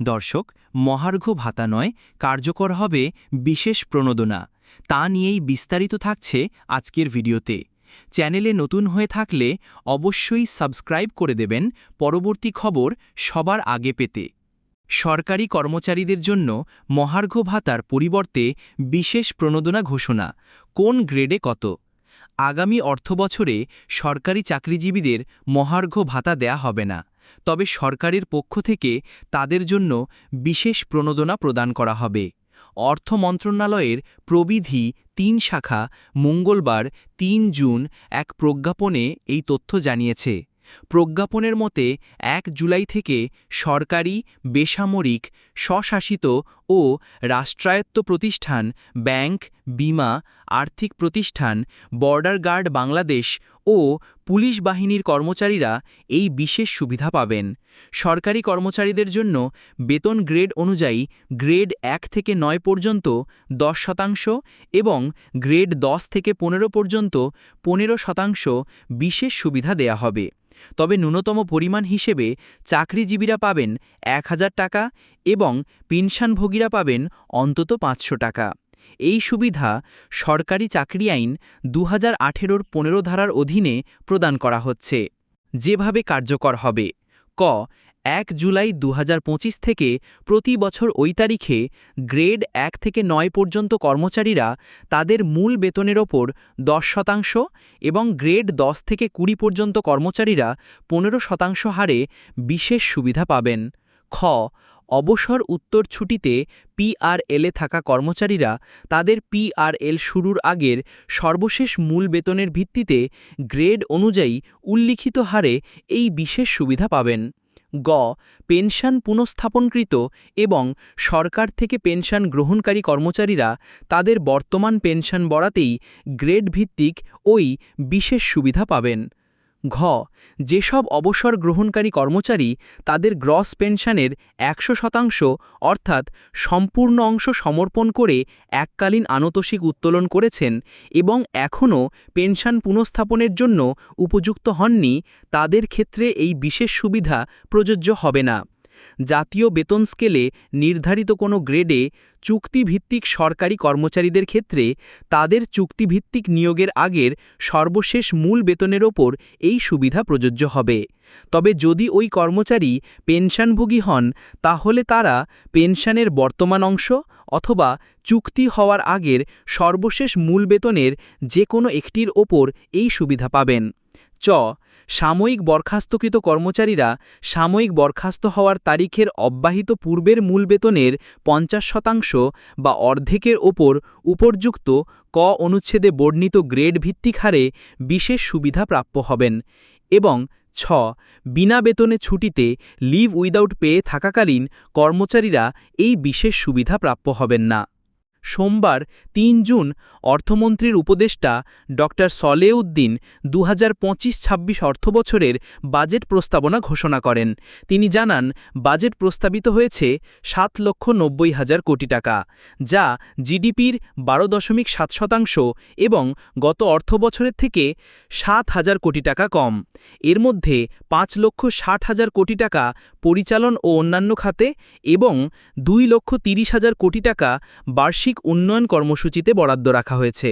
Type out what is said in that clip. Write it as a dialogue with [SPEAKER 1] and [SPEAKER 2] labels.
[SPEAKER 1] দর্শক, মহার্ঘ ভাতা নয়, কার্যকর হবে বিশেষ প্রণোদনা। তা নিয়েই বিস্তারিত থাকছে আজকের ভিডিওতে। চ্যানেলে নতুন হয়ে থাকলে অবশ্যই সাবস্ক্রাইব করে দেবেন, পরবর্তী খবর সবার আগে পেতে। সরকারি কর্মচারীদের জন্য মহার্ঘ ভাতার পরিবর্তে বিশেষ প্রণোদনা ঘোষণা, কোন গ্রেডে কত? আগামী অর্থবছরে সরকারি চাকরিজীবীদের মহার্ঘ ভাতা দেয়া হবে না। তবে সরকারের পক্ষ থেকে তাদের জন্য বিশেষ প্রণোদনা প্রদান করা হবে। অর্থ মন্ত্রণালয়ের প্রবিধি তিন শাখা মঙ্গলবার তিন জুন এক প্রজ্ঞাপনে এই তথ্য জানিয়েছে। প্রজ্ঞাপনের মতে এক জুলাই থেকে সরকারি, বেসামরিক, স্বশাসিত ও রাষ্ট্রায়ত্ত প্রতিষ্ঠান, ব্যাংক বিমা, আর্থিক প্রতিষ্ঠান, বর্ডার গার্ড বাংলাদেশ ও পুলিশ বাহিনীর কর্মচারীরা এই বিশেষ সুবিধা পাবেন। সরকারি কর্মচারীদের জন্য বেতন গ্রেড অনুযায়ী গ্রেড এক থেকে নয় পর্যন্ত দশ শতাংশ এবং গ্রেড দশ থেকে পনেরো পর্যন্ত পনেরো শতাংশ বিশেষ সুবিধা দেয়া হবে। তবে ন্যূনতম পরিমাণ হিসেবে চাকরিজীবীরা পাবেন এক হাজার টাকা এবং পেনশনভোগীরা পাবেন অন্তত পাঁচশো টাকা। এই সুবিধা সরকারি চাকরি আইন দু হাজার আঠেরোর পনেরো ধারার অধীনে প্রদান করা হচ্ছে, যেভাবে কার্যকর হবে। ক, এক জুলাই দুহাজার পঁচিশ থেকে প্রতি বছর ওই তারিখে গ্রেড এক থেকে নয় পর্যন্ত কর্মচারীরা তাদের মূল বেতনের ওপর দশ শতাংশ এবং গ্রেড দশ থেকে কুড়ি পর্যন্ত কর্মচারীরা পনেরো শতাংশ হারে বিশেষ সুবিধা পাবেন। খ অবসর উত্তর ছুটিতে পিআরএলে থাকা কর্মচারীরা তাদের পিআরএল শুরুর আগের সর্বশেষ মূল বেতনের ভিত্তিতে গ্রেড অনুযায়ী উল্লিখিত হারে এই বিশেষ সুবিধা পাবেন। গ, পেনশন পুনঃস্থাপনকৃত এবং সরকার থেকে পেনশন গ্রহণকারী কর্মচারীরা তাদের বর্তমান পেনশন বরাতেই গ্রেড ভিত্তিক ওই বিশেষ সুবিধা পাবেন। ঘ, যেসব অবসর গ্রহণকারী কর্মচারী তাদের গ্রস পেনশনের একশো শতাংশ, অর্থাৎ সম্পূর্ণ অংশ সমর্পণ করে এককালীন আনতোষিক উত্তোলন করেছেন এবং এখনও পেনশন পুনঃস্থাপনের জন্য উপযুক্ত হননি, তাদের ক্ষেত্রে এই বিশেষ সুবিধা প্রযোজ্য হবে না। জাতীয় বেতন স্কেলে নির্ধারিত কোনো গ্রেডে চুক্তিভিত্তিক সরকারি কর্মচারীদের ক্ষেত্রে তাদের চুক্তিভিত্তিক নিয়োগের আগের সর্বশেষ মূল বেতনের ওপর এই সুবিধা প্রযোজ্য হবে। তবে যদি ওই কর্মচারী পেনশনভোগী হন, তাহলে তারা পেনশনের বর্তমান অংশ অথবা চুক্তি হওয়ার আগের সর্বশেষ মূল বেতনের যে কোনো একটির ওপর এই সুবিধা পাবেন। চ, সাময়িক বরখাস্তকৃত কর্মচারীরা সাময়িক বরখাস্ত হওয়ার তারিখের অব্যাহিত পূর্বের মূল বেতনের পঞ্চাশ শতাংশ বা অর্ধেকের ওপর উপর্যুক্ত ক অনুচ্ছেদে বর্ণিত গ্রেড ভিত্তিক হারে বিশেষ সুবিধা প্রাপ্য হবেন এবং ছ, বিনা বেতনে ছুটিতে লিভ উইদাউট পেয়ে থাকাকালীন কর্মচারীরা এই বিশেষ সুবিধা প্রাপ্য হবেন না। সোমবার তিন জুন অর্থমন্ত্রীর উপদেষ্টা ড সলেউদ্দিন দু হাজার পঁচিশ ছাব্বিশ অর্থবছরের বাজেট প্রস্তাবনা ঘোষণা করেন। তিনি জানান, বাজেট প্রস্তাবিত হয়েছে সাত লক্ষ নব্বই হাজার কোটি টাকা, যা জিডিপির বারো দশমিক সাত শতাংশ এবং গত অর্থবছরের থেকে সাত হাজার কোটি টাকা কম। এর মধ্যে পাঁচ লক্ষ ষাট হাজার কোটি টাকা পরিচালন ও অন্যান্য খাতে এবং দুই লক্ষ তিরিশ হাজার কোটি টাকা বার্ষিক উন্নয়ন কর্মসূচিতে বরাদ্দ রাখা হয়েছে।